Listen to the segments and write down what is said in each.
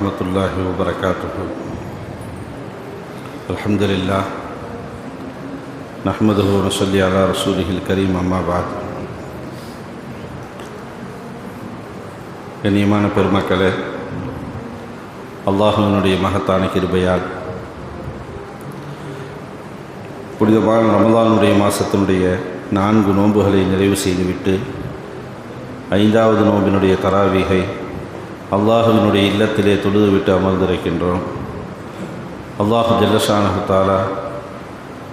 ورحمة الله وبركاته الحمد لله نحمده ونصلي على رسوله الكريم أما بعد கண்ணியமான பெருமக்களே அல்லாஹுவினுடைய மகத்தான கிருபையால் புனிதமான ரமதானுடைய மாதத்தினுடைய நான்கு நோன்புகளை நிறைவு செய்துவிட்டு ஐந்தாவது நோம்பினுடைய தராவிகை அல்லாஹுவினுடைய இல்லத்திலே தொழுதுவிட்டு அமர்ந்திருக்கின்றோம். அல்லாஹு ஜல்லஷானஹு தாலா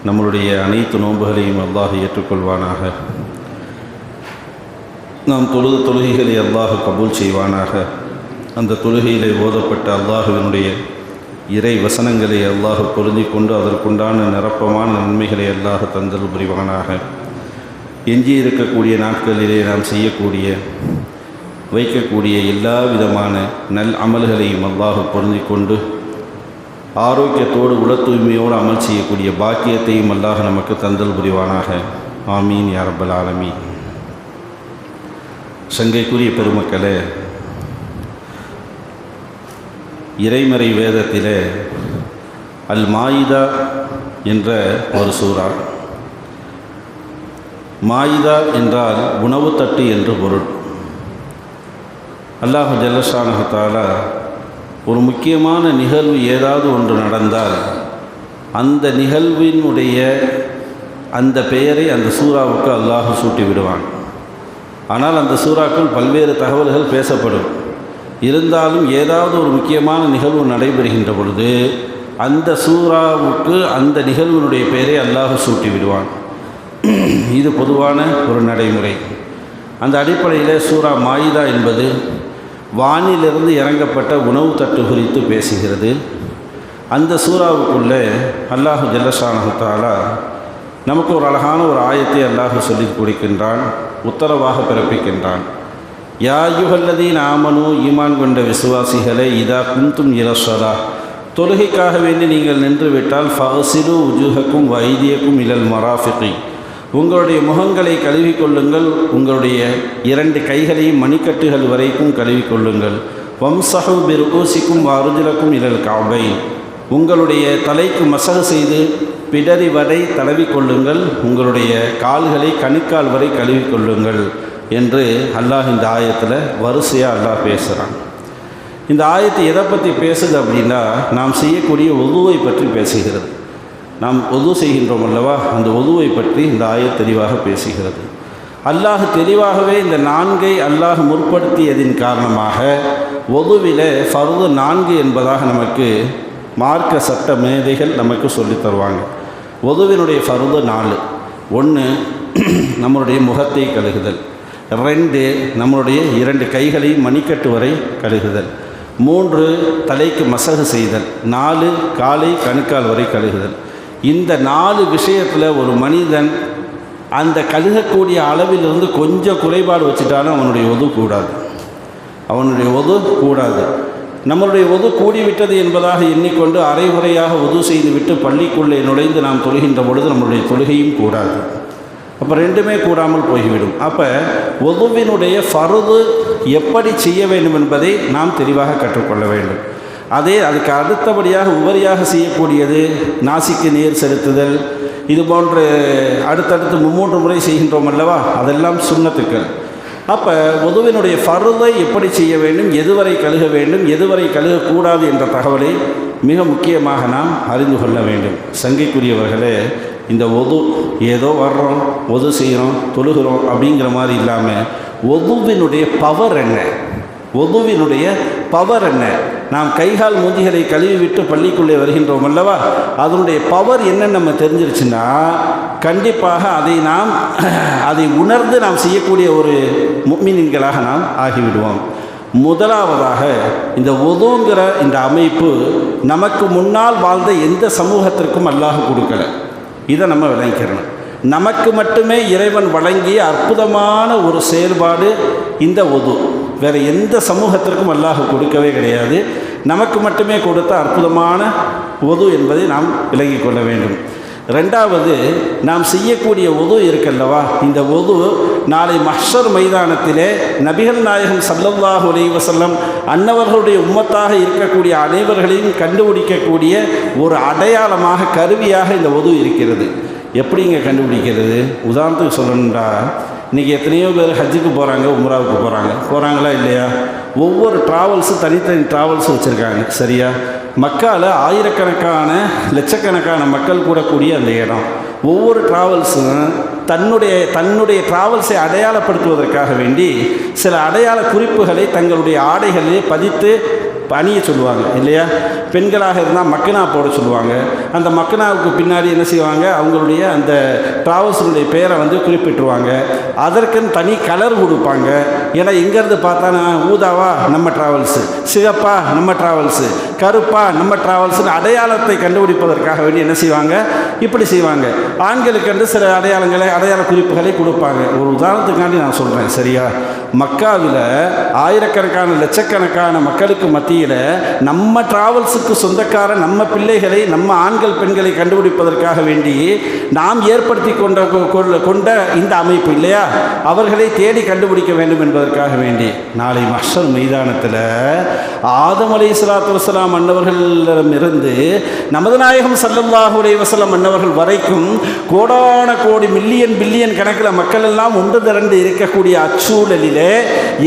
நம்மளுடைய அனைத்து நோன்புகளையும் அல்லாஹ் ஏற்றுக்கொள்வானாக. நாம் தொழுது தொழுகைகளை அல்லாஹ் கபூல் செய்வானாக. அந்த தொழுகையிலே ஓதப்பட்ட அல்லாஹுவினுடைய இறை வசனங்களை அல்லாஹ் பொருந்தி கொண்டு அதற்குண்டான நிரப்பமான நன்மைகளை அல்லாஹ் தந்தல் புரிவானாக. எஞ்சி இருக்கக்கூடிய நாட்களிலே நாம் செய்யக்கூடிய வைக்கக்கூடிய எல்லா விதமான நல் அமல்களையும் அல்லாஹ் பொருந்தி கொண்டு ஆரோக்கியத்தோடு உள தூய்மையோடு அமல் செய்யக்கூடிய பாக்கியத்தையும் அல்லாஹ் நமக்கு தந்தல் புரிவானாக. ஆமீன் யாரப்பல் ஆலமி சங்கைக்குரிய பெருமக்களே இறைமறை வேதத்திலே அல் மாயிதா என்ற ஒரு சூறா. மாயிதா என்றால் உணவு தட்டு என்று பொருள். அல்லாஹு ஜல்லஷானகத்தால ஒரு முக்கியமான நிகழ்வு ஏதாவது ஒன்று நடந்தால் அந்த நிகழ்வினுடைய அந்த பெயரை அந்த சூறாவுக்கு அல்லாஹு சூட்டி விடுவான். ஆனால் அந்த சூறாக்கள் பல்வேறு தகவல்கள் பேசப்படும். இருந்தாலும் ஏதாவது ஒரு முக்கியமான நிகழ்வு நடைபெறுகின்ற பொழுது அந்த சூறாவுக்கு அந்த நிகழ்வினுடைய பெயரை அல்லாஹ் சூட்டி விடுவான். இது பொதுவான ஒரு நடைமுறை. அந்த அடிப்படையில் சூறா மாயிதா என்பது வானிலிருந்து இறங்கப்பட்ட உணவு தட்டு குறித்து பேசுகிறது. அந்த சூறாவுக்குள்ளே அல்லாஹு ஜல்லஷானஹாலா நமக்கு ஒரு அழகான ஒரு ஆயத்தை அல்லாஹு சொல்லி கொடுக்கின்றான் உத்தரவாக பிறப்பிக்கின்றான். யா யுகல்லதீன் ஆமனு ஈமான் கொண்ட விசுவாசிகளை இதா குந்தும் இரஸ்வதா தொழுகைக்காக வேண்டி நீங்கள் நின்று விட்டால் ஃபசிலு உஜுஹக்கும் வைத்தியக்கும் இலல் மராஃபிகி. உங்களுடைய முகங்களை கழுவிக்கொள்ளுங்கள். உங்களுடைய இரண்டு கைகளையும் மணிக்கட்டுகள் வரைக்கும் கழுவிக்கொள்ளுங்கள். வம்சஹு பிர் ஊசிக்கும் அருஜிலக்கும் இலல் காவை உங்களுடைய தலைக்கு மசகு செய்து பிடரி வரை தடவிக்கொள்ளுங்கள். உங்களுடைய கால்களை கணுக்கால் வரை கழுவிக்கொள்ளுங்கள் என்று அல்லாஹ் இந்த ஆயத்தில் வரிசையாக அல்லாஹ் பேசுகிறான் இந்த ஆயத்தை எதை பற்றி பேசுது அப்படின்னா நாம் செய்யக்கூடிய உதுவை பற்றி பேசுகிறது. நாம் ஒது செய்கின்றோம் அல்லவா? அந்த ஒதுவை பற்றி இந்த ஆய தெளிவாக பேசுகிறது. அல்லாஹ் தெளிவாகவே இந்த நான்கை அல்லாஹ் முற்படுத்தியதின் காரணமாக ஒதுவில ஃபர்து நான்கு என்பதாக நமக்கு மார்க்க சட்ட மேதைகள் நமக்கு சொல்லித் தருவாங்க. ஒதுவினுடைய ஃபர்து நாலு. ஒன்று நம்மளுடைய முகத்தை கழுகுதல். ரெண்டு நம்மளுடைய இரண்டு கைகளை மணிக்கட்டு வரை கழுகுதல். மூன்று தலைக்கு மசகு செய்தல். நாலு காலை கணுக்கால் வரை கழுகுதல். இந்த நாலு விஷயத்தில் ஒரு மனிதன் அந்த கழுகக்கூடிய அளவிலிருந்து கொஞ்சம் குறைபாடு வச்சுட்டாலும் அவனுடைய ஒது கூடாது. அவனுடைய ஒது கூடாது. நம்மளுடைய ஒது கூடிவிட்டது என்பதாக எண்ணிக்கொண்டு அரைமுறையாக ஒது செய்துவிட்டு பள்ளிக்குள்ளே நுழைந்து நாம் தொழுகின்ற பொழுது நம்மளுடைய தொழுகையும் கூடாது. அப்போ ரெண்டுமே கூடாமல் போய்விடும். அப்போ ஒதுவினுடைய ஃபருது எப்படி செய்ய வேண்டும் என்பதை நாம் தெளிவாக கற்றுக்கொள்ள வேண்டும். அதே அதுக்கு அடுத்தபடியாக உபரியாக செய்யக்கூடியது நாசிக்கு நீர் செலுத்துதல். இது போன்ற அடுத்தடுத்து மும்மூன்று முறை செய்கின்றோம் அல்லவா? அதெல்லாம் சுண்ணத்துக்கள். அப்போ உதவினுடைய ஃபருதை எப்படி செய்ய வேண்டும் எதுவரை கழுக வேண்டும் எதுவரை கழுகக்கூடாது என்ற தகவலை மிக முக்கியமாக நாம் அறிந்து கொள்ள வேண்டும். சங்கைக்குரியவர்களே இந்த ஒது ஏதோ வர்றோம் ஒது செய்கிறோம் தொழுகிறோம் அப்படிங்கிற மாதிரி இல்லாமல் ஒதுவினுடைய பவர் என்ன? ஒதுவினுடைய பவர் என்ன? நாம் கைகால் மூஞ்சிகளை கழுவி விட்டு பள்ளிக்குள்ளே வருகின்றோம் அல்லவா? அதனுடைய பவர் என்னன்னு நம்ம தெரிஞ்சிருச்சுன்னா கண்டிப்பாக அதை நாம் அதை உணர்ந்து நாம் செய்யக்கூடிய ஒரு முக்மின்களாக நாம் ஆகிவிடுவோம். முதலாவதாக இந்த ஒதுங்கிற இந்த அமைப்பு நமக்கு முன்னால் வாழ்ந்த எந்த சமூகத்திற்கும் அல்லாஹ் கொடுக்கல. இதை நம்ம விளங்கிக்கிறணும் நமக்கு மட்டுமே இறைவன் வழங்கிய அற்புதமான ஒரு செயல்பாடு இந்த ஒது வேறு எந்த சமூகத்திற்கும் அல்லாஹ் கொடுக்கவே கிடையாது. நமக்கு மட்டுமே கொடுத்த அற்புதமான உது என்பதை நாம் விலகி கொள்ள வேண்டும். ரெண்டாவது நாம் செய்யக்கூடிய உது இருக்கல்லவா? இந்த உது நாளை மஹ்ஷர் மைதானத்திலே நபிகள் நாயகம் சல்லல்லாஹ் அலைஹி அன்னவர்களுடைய உம்மத்தாக இருக்கக்கூடிய அனைவர்களையும் கண்டுபிடிக்கக்கூடிய ஒரு அடையாளமாக கருவியாக இந்த உது இருக்கிறது. எப்படிங்க கண்டுபிடிக்கிறது? உதாரணத்துக்கு சொல்லணுன்றா இன்றைக்கி எத்தனையோ பேர் ஹஜ்ஜுக்கு போகிறாங்க உம்ராவுக்கு போகிறாங்க போகிறாங்களா இல்லையா? ஒவ்வொரு ட்ராவல்ஸும் தனித்தனி ட்ராவல்ஸ் வச்சுருக்காங்க. சரியா? மக்களால் ஆயிரக்கணக்கான லட்சக்கணக்கான மக்கள் கூடக்கூடிய அந்த இடம். ஒவ்வொரு ட்ராவல்ஸும் தன்னுடைய தன்னுடைய ட்ராவல்ஸை அடையாளப்படுத்துவதற்காக வேண்டி சில அடையாள குறிப்புகளை தங்களுடைய ஆடைகளிலே பதித்து அணிய சொல்லுவாங்க இல்லையா? பெண்களாக இருந்தால் மக்கனா போட சொல்லுவாங்க. அந்த மக்கனாவுக்கு பின்னாடி என்ன செய்வாங்க? அவங்களுடைய அந்த ட்ராவல்ஸுடைய பேரை வந்து குறிப்பிட்டுருவாங்க. அதற்குன்னு தனி கலர் கொடுப்பாங்க. ஏன்னா எங்கேருந்து பார்த்தா ஊதாவா நம்ம ட்ராவல்ஸு. சிகப்பா நம்ம ட்ராவல்ஸு. கருப்பா நம்ம ட்ராவல்ஸ்னு அடையாளத்தை கண்டுபிடிப்பதற்காக வேண்டி என்ன செய்வாங்க? இப்படி செய்வாங்க. ஆண்களுக்கு வந்து சில அடையாளங்களை அடையாள குறிப்புகளை கொடுப்பாங்க. ஒரு உதாரணத்துக்காண்டி நான் சொல்கிறேன் சரியா? மக்காவில் ஆயிரக்கணக்கான லட்சக்கணக்கான மக்களுக்கு மத்தியில் நம்ம டிராவல்ஸுக்கு சொந்தக்கார நம்ம பிள்ளைகளை நம்ம ஆண்கள் பெண்களை கண்டுபிடிப்பதற்காக வேண்டி நாம் ஏற்படுத்தி கொண்ட கொ- கொண்ட இந்த அமைப்பு இல்லையா? அவர்களை தேடி கண்டுபிடிக்க வேண்டும் என்பதற்காக வேண்டி. நாளை மஷர் மைதானத்தில் ஆதம் அலை சலாத்து வசலாம் அன்னவர்களிடமிருந்து நமது நாயகம் சல்லல்லாஹுடைய வசலம் வஸல்லம் சொன்னவர்கள் வரைக்கும் கோடான கோடி மில்லியன் பில்லியன் கணக்கில் மக்கள் எல்லாம் ஒன்று திரண்டு இருக்கக்கூடிய அச்சூழலிலே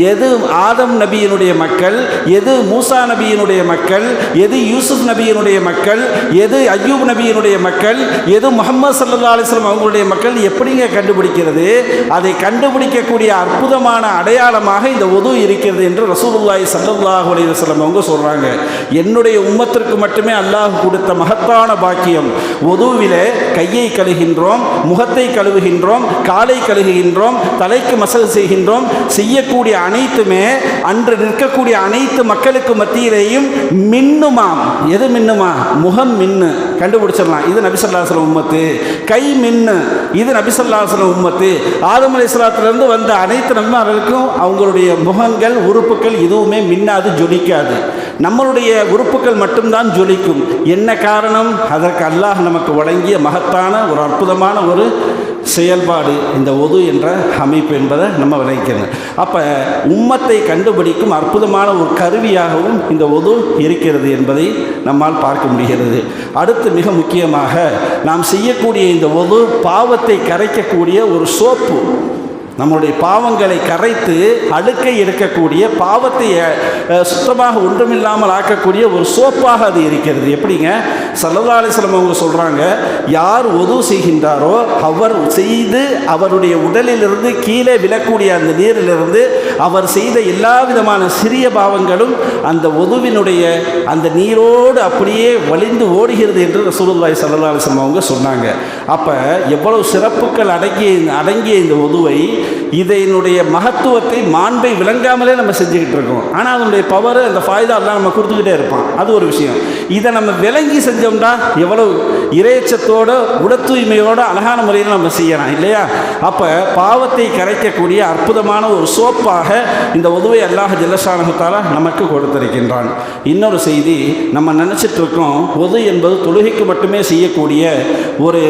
எது ஆதம் நபியினுடைய மக்கள் எது மூசா நபியினுடைய மக்கள் எது யூசுப் நபியினுடைய மக்கள் எது அய்யூப் நபியினுடைய மக்கள் எது முகமது சல்லா அலிஸ்லாம் அவங்களுடைய மக்கள் எப்படிங்க கண்டுபிடிக்கிறது? அதை கண்டுபிடிக்கக்கூடிய அற்புதமான அடையாளமாக இந்த உது இருக்கிறது என்று ரசூலுல்லாய் சல்லாஹ் அலிவசலம் அவங்க சொல்கிறாங்க என்னுடைய உம்மத்திற்கு மட்டுமே அல்லாஹ் கொடுத்த மகத்தான பாக்கியம் உதுவில் கையை கழுகின்றோம் முகத்தை கழுவுகின்றோம் காலை கழுகுகின்றோம் தலைக்கு மசகு செய்கின்றோம். செய்யக்கூடிய அனைத்துமே அன்று நிற்கக்கூடிய அனைத்து மக்களுக்கு மத்தியிலேயும் மின்னுமாம். எது மின்னுமா? முகம் மின்னு. கண்டுபிடிச்சிடலாம். இது நபிசல்லாசலம் உம்மத்து. கை மின்னு. இது நபிசல்லாசலம் உம்மத்து. ஆதம் அலையாத்திலிருந்து வந்த அனைத்து நபிமார்களுக்கும் அவங்களுடைய முகங்கள் உறுப்புகள் எதுவுமே மின்னாது ஜொலிக்காது. நம்மளுடைய உறுப்புகள் மட்டும்தான் ஜொலிக்கும். என்ன காரணம்? அதற்கு அல்லாஹ் நமக்கு வழங்கிய மகத்தான ஒரு அற்புதமான ஒரு செயல்பாடு இந்த ஒது என்ற அமைப்பு என்பதை நம்ம விளைவிக்கணும் அப்போ உம்மத்தை கண்டுபிடிக்கும் அற்புதமான ஒரு கருவியாகவும் இந்த ஒது இருக்கிறது என்பதை நம்மால் பார்க்க முடிகிறது. அடுத்து மிக முக்கியமாக நாம் செய்யக்கூடிய இந்த ஒது பாவத்தை கரைக்கக்கூடிய ஒரு சோப்பு. நம்முடைய பாவங்களை கரைத்து அழுக்கை எடுக்கக்கூடிய பாவத்தை சுத்தமாக ஒன்றுமில்லாமல் ஆக்கக்கூடிய ஒரு சோப்பாக அது இருக்கிறது. எப்படிங்க? சல்லல்லா அலிஸ்லம் அவங்க சொல்கிறாங்க யார் உதவு செய்கின்றாரோ அவர் செய்து அவருடைய உடலிலிருந்து கீழே விழக்கூடிய அந்த நீரிலிருந்து அவர் செய்த எல்லா விதமான சிறிய பாவங்களும் அந்த உதவினுடைய அந்த நீரோடு அப்படியே வழிந்து ஓடுகிறது என்று சூழல்வாய் ஸல்லல்லாஹு அலைஹி அவங்க சொன்னாங்க. அப்போ எவ்வளவு சிறப்புகள் அடங்கிய அடங்கிய இந்த உதவை இதனுடைய மகத்துவத்தை மாண்பை விளங்காமலே நம்ம செஞ்சுக்கிட்டு இருக்கோம். ஆனால் அதனுடைய பவர் அந்த ஃபாய்தா எல்லாம் நம்ம கொடுத்துக்கிட்டே இருப்பான். அது ஒரு விஷயம். இதை நம்ம விளங்கி செஞ்சோம்னா எவ்வளவு இறைச்சத்தோட உட தூய்மையோட அழகான முறையில் நம்ம செய்யலாம் இல்லையா? அப்போ பாவத்தை கரைக்கக்கூடிய அற்புதமான ஒரு சோப்பாக இந்த உதவை அல்லாஹ் ஜல்லஷானகத்தால் நமக்கு கொடுத்திருக்கின்றான். இன்னொரு செய்தி நம்ம நினச்சிட்டு இருக்கோம் உது என்பது தொழுகைக்கு மட்டுமே செய்யக்கூடிய ஒரு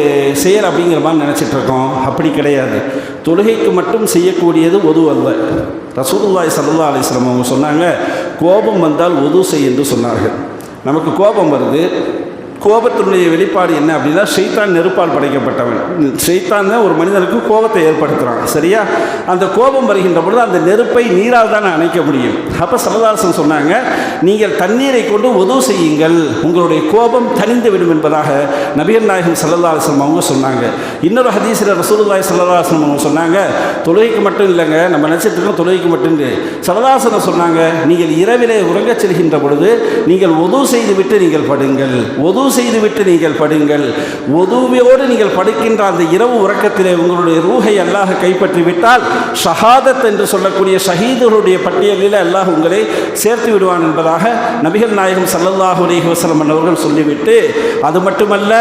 செயல் அப்படிங்கிற மாதிரி நினச்சிட்டு இருக்கோம் அப்படி கிடையாது. தொழுகைக்கு மட்டும் செய்யக்கூடியது ஒது அல்ல. ரசூதுல்லாய் சல்லா அலிஸ்லம் அவங்க சொன்னாங்க கோபம் வந்தால் ஒது செய் என்று சொன்னார்கள். நமக்கு கோபம் வருது. கோபத்தினுடைய வெளிப்பாடு என்ன அப்படின்னா செய்தான் நெருப்பால் படைக்கப்பட்டவன். செய்தான் தான் ஒரு மனிதனுக்கு கோபத்தை ஏற்படுத்துகிறான் சரியா? அந்த கோபம் வருகின்ற பொழுது அந்த நெருப்பை நீரால் தான் அணைக்க முடியும். அப்போ சரதாசன் சொன்னாங்க நீங்கள் தண்ணீரை கொண்டு உதவு செய்யுங்கள். உங்களுடைய கோபம் தணிந்து விடும் என்பதாக நபியர் நாயகம் சல்லல்லாசம் அவங்க சொன்னாங்க. இன்னொரு ஹதீஸில் ரசூலுல்லாய் சல்லல்லாசம் அவங்க சொன்னாங்க தொழுகைக்கு மட்டும் இல்லைங்க நம்ம நினச்சிட்டு இருக்கோம் தொழுகைக்கு மட்டும் இல்லை சரதாசனை சொன்னாங்க நீங்கள் இரவிலே உறங்கச் செல்கின்ற பொழுது நீங்கள் உதவு செய்து விட்டு நீங்கள் படுங்கள். உதவு செய்துவிட்டு நீங்கள் படுங்கள். உதவியோடு நீங்கள் படுக்கின்ற அந்த இரவு உறக்கத்திலே உங்களுடைய ரூஹை அல்லாஹ் கைப்பற்றி விட்டால் ஷஹாதத் என்று சொல்லக்கூடிய ஷஹீதுகளுடைய பட்டியலில் அல்லாஹ் உங்களை சேர்த்து விடுவான் என்பதாக நபிகள் நாயகம் ஸல்லல்லாஹு அலைஹி அவர்கள் சொல்லிவிட்டு அது மட்டுமல்ல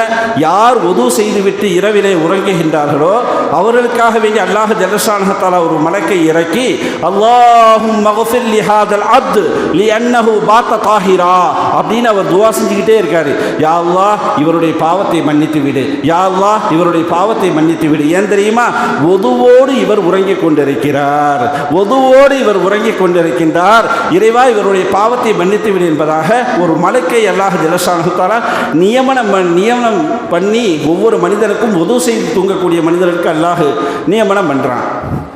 யார் உது செய்துவிட்டு இரவிலே உறங்குகின்றார்களோ அவர்களுக்காக வேண்டி அல்லாஹ் ஜல்லஷானஹத்தாலா ஒரு மலக்கை இறக்கி அல்லாஹும் மகஃபில் லிஹாதல் அப்து லி அன்னஹு பாத்த தாஹிரா அப்படின்னு அவர் துவா செஞ்சுக்கிட்டே இருக்காரு. யா அல்லாஹ் இவருடைய பாவத்தை மன்னித்து விடு. யாழ்லா இவருடைய பாவத்தை மன்னித்து விடு. ஏன் தெரியுமா? ஒதுவோடு இவர் உறங்கிக் கொண்டிருக்கிறார். ஒதுவோடு இவர் உறங்கிக் கொண்டிருக்கின்றார். இறைவா இவருடைய பாவத்தை மன்னித்து விடு என்பதாக ஒரு மலக்கை அல்லாஹ் ஜலசானுத்தாரா நியமனம் பண்- நியமனம் பண்ணி ஒவ்வொரு மனிதனுக்கும் உதவு செய்து தூங்கக்கூடிய மனிதருக்கு அல்லாஹ் நியமனம் பண்ணுறான்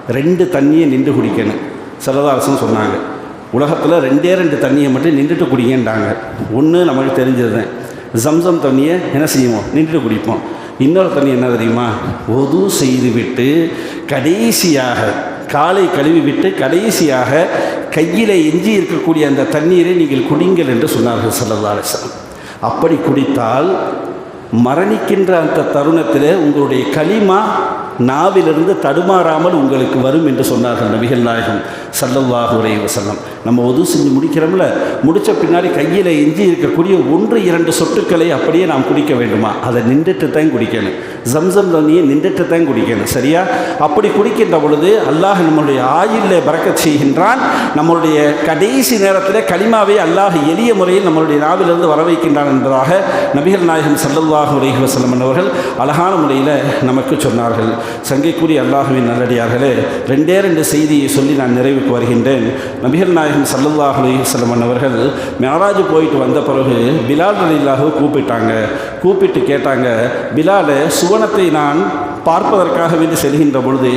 ரெண்டு தண்ணியை நின்று குடிக்கணும். செல்லதாரசன் சொன்னாங்க. உலகத்தில் ரெண்டே ரெண்டு தண்ணியை மட்டும் நின்றுட்டு குடிங்கன்றாங்க. ஒன்று நமக்கு தெரிஞ்சது ஜம்சம் தண்ணியை என்ன செய்வோம் நின்றுட்டு குடிப்போம். இன்னொரு தண்ணி என்ன தெரியுமா? ஒது செய்துவிட்டு கடைசியாக காலை கழுவி விட்டு கடைசியாக கையில் எஞ்சி இருக்கக்கூடிய அந்த தண்ணீரை நீங்கள் குடிங்கள் என்று சொன்னார்கள் சல்லல்லாஹு அப்படி குடித்தால் மரணிக்கின்ற அந்த தருணத்தில் உங்களுடைய களிமா நாவிலிருந்து தடுமாறாமல் உங்களுக்கு வரும் என்று சொன்னார்கள் நபிகள் நாயகம் சல்லல்லாஹு அலைஹி வஸல்லம். நம்ம ஒது செஞ்சு முடிக்கிறோம்ல முடித்த பின்னாடி கையில் எஞ்சி இருக்கக்கூடிய ஒன்று இரண்டு சொட்டுக்களை அப்படியே நாம் குடிக்க வேண்டுமா? அதை நின்றுட்டு தான் குடிக்கணும். ஜம்சம் தண்ணியை நின்றுட்டு தான் குடிக்கணும் சரியா? அப்படி குடிக்கின்ற பொழுது அல்லாஹ் நம்மளுடைய ஆயுளில் பறக்க செய்கின்றான். நம்மளுடைய கடைசி நேரத்தில் களிமாவை அல்லாஹ் எளிய முறையில் நம்மளுடைய நாவிலிருந்து வர வைக்கின்றான் என்பதாக நபிகள் நாயகம் சல்லல்லாஹு அலைஹி வஸல்லம் அவர்கள் அழகான முறையில் நமக்கு சொன்னார்கள். சங்கைக்குரிய அல்லாஹுவின் நல்லடியார்களே ரெண்டே ரெண்டு செய்தியை சொல்லி நான் நிறைவுக்கு வருகின்றேன். நபிகள் நாயகம் சல்லுல்லாஹ் அலிசல்லமன் அவர்கள் மேராஜ் போயிட்டு வந்த பிறகு பிலால் அலில்லாஹு கூப்பிட்டாங்க. கூப்பிட்டு கேட்டாங்க பிலாலே சுவனத்தை நான் பார்ப்பதற்காக வேண்டி செல்கின்ற பொழுது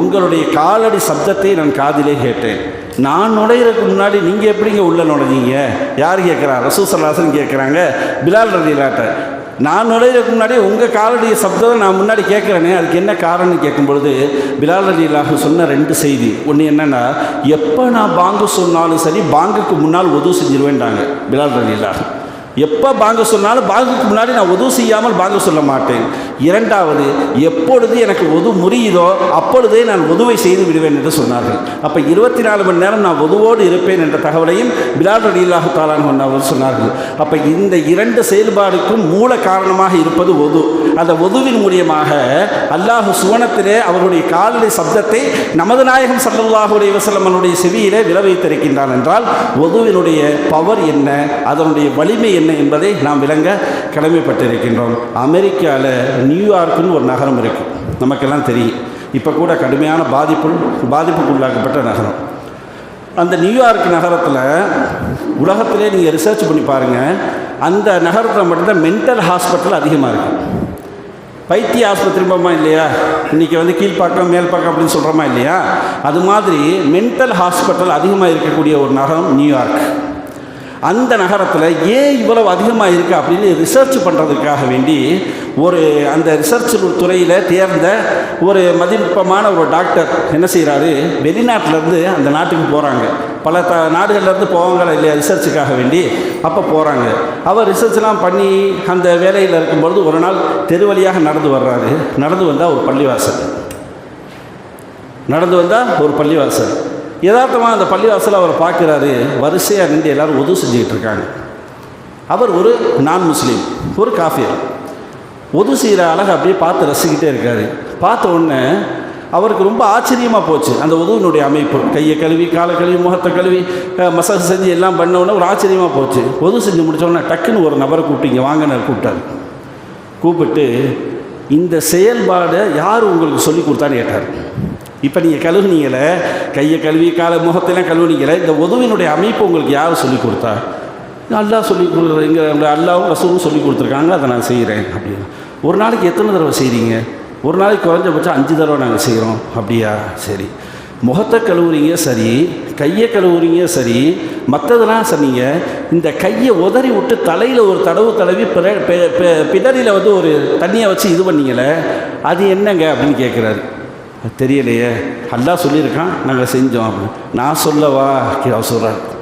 உங்களுடைய காலடி சப்தத்தை நான் காதிலே கேட்டேன். நான் நுழையிறதுக்கு முன்னாடி நீங்கள் எப்படிங்க உள்ளே நுழைஞ்சிங்க? யார் கேட்குறா ரசூசல்லாசன் கேட்குறாங்க பிலால் ரதிலாட்ட நான் நுழையிறதுக்கு முன்னாடி உங்கள் காலடிய சப்தத்தை நான் முன்னாடி கேட்குறேனே அதுக்கு என்ன காரணம்னு கேட்கும் பொழுது பிலால் ரலிலாக சொன்ன ரெண்டு செய்தி. ஒன்று என்னென்னா எப்போ நான் பாங்கு சொன்னாலும் சரி பாங்குக்கு முன்னால் உதவு செஞ்சிருவேன்டாங்க பிலால் ரலிலாக எப்போ பாங்க சொன்னாலும் பாங்குக்கு முன்னாடி நான் உதவு செய்யாமல் பாங்கு சொல்ல மாட்டேன். இரண்டாவது எப்பொழுது எனக்கு ஒது முறியுதோ அப்பொழுதே நான் ஒதுவை செய்து விடுவேன் என்று சொன்னார்கள். அப்போ இருபத்தி நாலு மணி நேரம் நான் ஒதுவோடு இருப்பேன் என்ற தகவலையும் பிலால் ரலில்லாஹு தாலான் அவர் சொன்னார்கள். அப்போ இந்த இரண்டு செயல்பாடுக்கும் மூல காரணமாக இருப்பது ஒது அந்த ஒதுவின் மூலியமாக அல்லாஹ் சுவனத்திலே அவருடைய காலடி சப்தத்தை நமது நாயகம் சல்லாஹுடைய அலைஹி செவியிலே விளை வைத்திருக்கின்றான் என்றால் ஒதுவினுடைய பவர் என்ன அதனுடைய வலிமை என்ன என்பதை நாம் விளங்க கடமைப்பட்டிருக்கின்றோம். அமெரிக்காவில் நியூயார்க்குன்னு ஒரு நகரம் இருக்குது நமக்கெல்லாம் தெரியும். இப்போ கூட கடுமையான பாதிப்பு பாதிப்புக்குள்ளாக்கப்பட்ட நகரம். அந்த நியூயார்க் நகரத்தில் உலகத்திலே நீங்கள் ரிசர்ச் பண்ணி பாருங்கள் அந்த நகரத்தில் மட்டும்தான் மென்டல் ஹாஸ்பிட்டல் அதிகமாக இருக்குது பைத்திய ஆஸ்பத்திரி போமா இல்லையா? இன்றைக்கி வந்து கீழ்ப்பாக்கம் மேல்பாக்கம் அப்படின்னு சொல்கிறோமா இல்லையா? அது மாதிரி மென்டல் ஹாஸ்பிட்டல் அதிகமாக இருக்கக்கூடிய ஒரு நகரம் நியூயார்க். அந்த நகரத்தில் ஏன் இவ்வளவு அதிகமாக இருக்குது அப்படின்னு ரிசர்ச் பண்ணுறதுக்காக வேண்டி ஒரு அந்த ரிசர்ச் துறையில் தேர்ந்த ஒரு மதிப்பமான ஒரு டாக்டர் என்ன செய்கிறாரு வெளிநாட்டிலேருந்து அந்த நாட்டுக்கு போகிறாங்க பல த நாடுகள்லேருந்து போவாங்களா இல்லையா ரிசர்ச்சுக்காக வேண்டி? அப்போ போகிறாங்க அவர் ரிசர்ச்லாம் பண்ணி அந்த வேலையில் இருக்கும்பொழுது ஒரு நாள் தெரு வழியாக நடந்து வர்றாரு. நடந்து வந்தால் ஒரு பள்ளிவாசல். நடந்து வந்தால் ஒரு பள்ளிவாசல். யதார்த்தமாக அந்த பள்ளிவாசல் அவர் பார்க்குறாரு. வரிசையாக நின்று எல்லோரும் உதவு செஞ்சுக்கிட்டு இருக்காங்க. அவர் ஒரு நான் முஸ்லீம் ஒரு காஃபியர் உதவு செய்கிற அழகை அப்படியே பார்த்து ரசிக்கிட்டே இருக்கார். பார்த்த உடனே அவருக்கு ரொம்ப ஆச்சரியமாக போச்சு. அந்த உதவினுடைய அமைப்பு கையை கழுவி காலை கழுவி முகத்தை கழுவி மசாஜ் செஞ்சு எல்லாம் பண்ண உடனே ஒரு ஆச்சரியமாக போச்சு. உதவு செஞ்சு முடித்தோடனே டக்குன்னு ஒரு நபரை கூப்பிட்டு இங்கே வாங்கினார் கூப்பிட்டாரு. கூப்பிட்டு இந்த செயல்பாடை யார் உங்களுக்கு சொல்லி கொடுத்தான்னு கேட்டார். இப்போ நீங்கள் கழுவுனீங்களே கையை கழுவி காலை முகத்தெல்லாம் கழுவுனீங்களே இந்த உதவினுடைய அமைப்பு உங்களுக்கு யார் சொல்லிக் கொடுத்தா? அல்லா சொல்லி கொடுக்குற எங்கள் அல்லாவும் ரசூலும் சொல்லி கொடுத்துருக்காங்க அதை நான் செய்கிறேன் அப்படின்னு. ஒரு நாளைக்கு எத்தனை தடவை செய்கிறீங்க ஒரு நாளைக்கு குறைஞ்சபட்சம் அஞ்சு தடவை நாங்கள் செய்கிறோம் அப்படியா? சரி. முகத்தை கழுவுறீங்க சரி. கையை கழுவுறீங்க சரி. மற்றதெல்லாம் சொன்னீங்க. இந்த கையை உதறி விட்டு தலையில் ஒரு தடவு தடவி பிற பெ- பிடரியில் வந்து ஒரு தண்ணியை வச்சு இது பண்ணீங்களே அது என்னங்க அப்படின்னு கேட்குறாரு தெரியலையே. அல்லா சொல்லியிருக்கான் நாங்கள் செஞ்சோம் அப்படின்னு. நான் சொல்லவா? அவர் சொல்கிறார்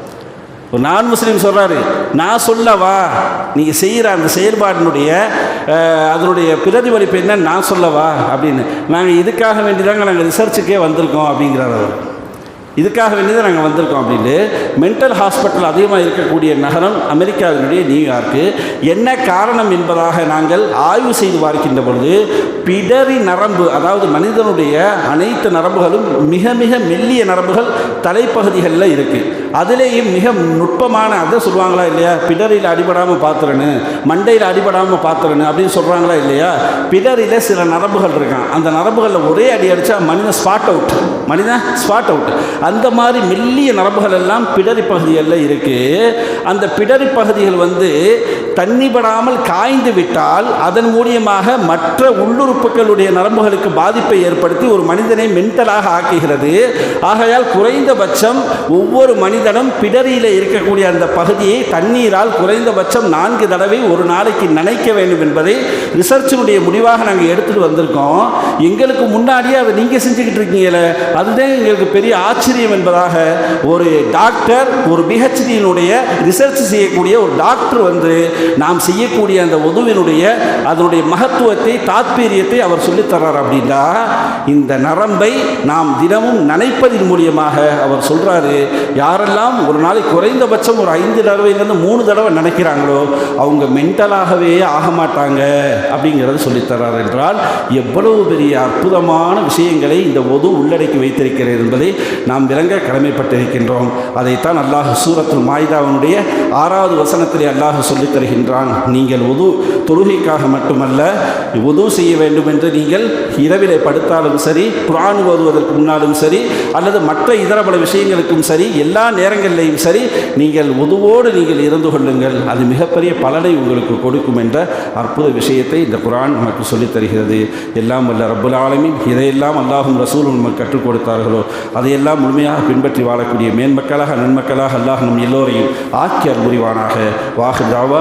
ஒரு நான் முஸ்லீம் சொல்கிறாரு நான் சொல்லவா? நீங்கள் செய்கிற அந்த செயல்பாட்டினுடைய அதனுடைய பிரதிபலிப்பு என்ன நான் சொல்லவா? அப்படின்னு. நாங்கள் இதுக்காக வேண்டி தாங்க நாங்கள் ரிசர்ச்சுக்கே வந்திருக்கோம் அப்படிங்கிறார் அவர். இதுக்காக வேண்டி தான் நாங்கள் வந்திருக்கோம் அப்படின்னு மென்டல் ஹாஸ்பிட்டல் அதிகமாக இருக்கக்கூடிய நகரம் அமெரிக்காவினுடைய நியூயார்க்கு. என்ன காரணம் என்பதாக நாங்கள் ஆய்வு செய்து பார்க்கின்ற பொழுது பிடரி நரம்பு அதாவது மனிதனுடைய அனைத்து நரம்புகளும் மிக மிக மெல்லிய நரம்புகள் தலைப்பகுதிகளில் இருக்குது அதுலேயும் மிக நுட்பமான அதை சொல்லுவாங்களா இல்லையா? பிடரில் அடிபடாமல் பார்த்துறனு மண்டையில் அடிபடாமல் பார்த்துறனு அப்படின்னு சொல்கிறாங்களா இல்லையா? பிடரில் சில நரம்புகள் இருக்கான். அந்த நரம்புகளில் ஒரே அடி அடித்தா மனிதன் ஸ்பாட் அவுட் மனிதன் ஸ்பாட் அவுட் அந்த மாதிரி மெல்லிய நரம்புகள் எல்லாம் பிடரி பகுதிகளில் இருக்குது அந்த பிடரி பகுதிகள் வந்து தண்ணி படாமல் காய்ந்து விட்டால் அதன் மூலியமாக மற்ற உள்ளுறுப்புகளுடைய நரம்புகளுக்கு பாதிப்பை ஏற்படுத்தி ஒரு மனிதனை மென்டலாக ஆக்குகிறது. ஆகையால் குறைந்தபட்சம் ஒவ்வொரு மனிதனும் பிடரியில் இருக்கக்கூடிய அந்த பகுதியை தண்ணீரால் குறைந்தபட்சம் நான்கு தடவை ஒரு நாளைக்கு நனைக்க வேண்டும் என்பதை ரிசர்ச்சினுடைய முடிவாக நாங்கள் எடுத்துகிட்டு வந்திருக்கோம். எங்களுக்கு முன்னாடியே அதை நீங்கள் செஞ்சுக்கிட்டு இருக்கீங்களே அதுதான் எங்களுக்கு பெரிய ஆச்சரியம் என்பதாக ஒரு டாக்டர் ஒரு பிஹெச்டியினுடைய ரிசர்ச் செய்யக்கூடிய ஒரு டாக்டர் வந்து நாம் செய்யக்கூடிய அந்த உதவினுடைய அதனுடைய மகத்துவத்தை தாத்பீரியத்தை அவர் சொல்லித்தர்றார் அப்படின்னா இந்த நரம்பை நாம் தினமும் நனைப்பதின் மூலியமாக அவர் சொல்கிறாரு யாரெல்லாம் ஒரு நாளைக்கு குறைந்தபட்சம் ஒரு ஐந்து தடவைலேருந்து மூணு தடவை நினைக்கிறாங்களோ அவங்க மென்டலாகவே ஆக மாட்டாங்க அப்படிங்கிறத சொல்லித்தர்றார் என்றால் எவ்வளவு பெரிய அற்புதமான விஷயங்களை இந்த ஒது உள்ளடக்கி வைத்திருக்கிறது என்பதை நாம் விளங்க கடமைப்பட்டிருக்கின்றோம். அதைத்தான் அல்லாஹ் சூரத்துல் மாய்தாவனுடைய ஆறாவது வசனத்திலே அல்லாஹ் சொல்லித் தருகின்றான் நீங்கள் உது தொழுகைக்காக மட்டுமல்ல உது செய்ய வேண்டும் என்று நீங்கள் இரவிலை படுத்தாலும் சரி குரான் ஓதுவதற்கு முன்னாலும் சரி அல்லது மற்ற இதர பல விஷயங்களுக்கும் சரி எல்லா நேரங்களிலேயும் சரி நீங்கள் உதுவோடு நீங்கள் இருந்து கொள்ளுங்கள். அது மிகப்பெரிய பலனை உங்களுக்கு கொடுக்கும் என்ற அற்புத விஷயத்தை இந்த குரான் நமக்கு சொல்லித் தருகிறது. எல்லாம் வல்ல ரப்புல் ஆலமின். இதையெல்லாம் அல்லாஹும் ரசூல் நமக்கு கற்றுக் கொடுத்தார்களோ அதையெல்லாம் முழுமையாக பின்பற்றி வாழக்கூடிய மேன்மக்களாக நன்மக்களாக அல்லாஹ் நம் எல்லோரையும் ஆக்கி அற்புரிவானாக வாஹு தாவா.